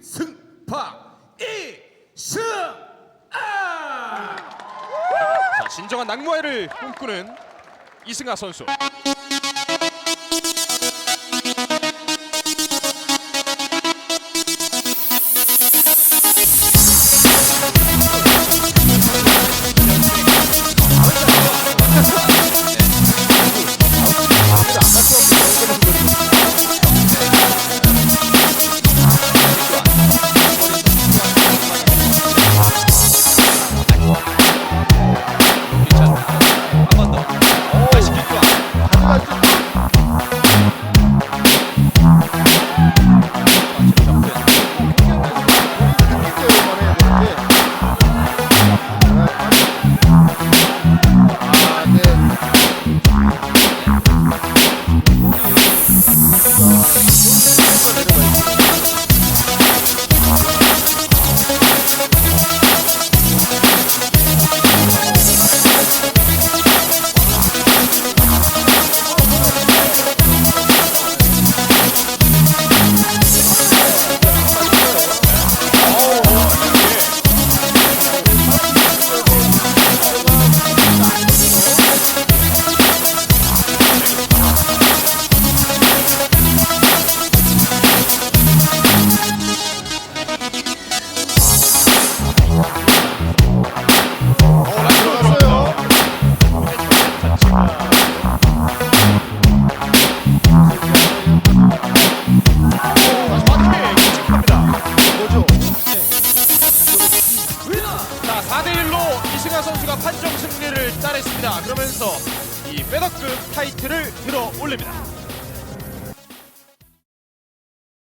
이승파 이승아 자, 진정한 낙무회를 꿈꾸는 이승아 선수. 자, 4대 1로 이승아 선수가 판정 승리를 따냈습니다. 그러면서 이 페더급 타이틀을 들어 올립니다.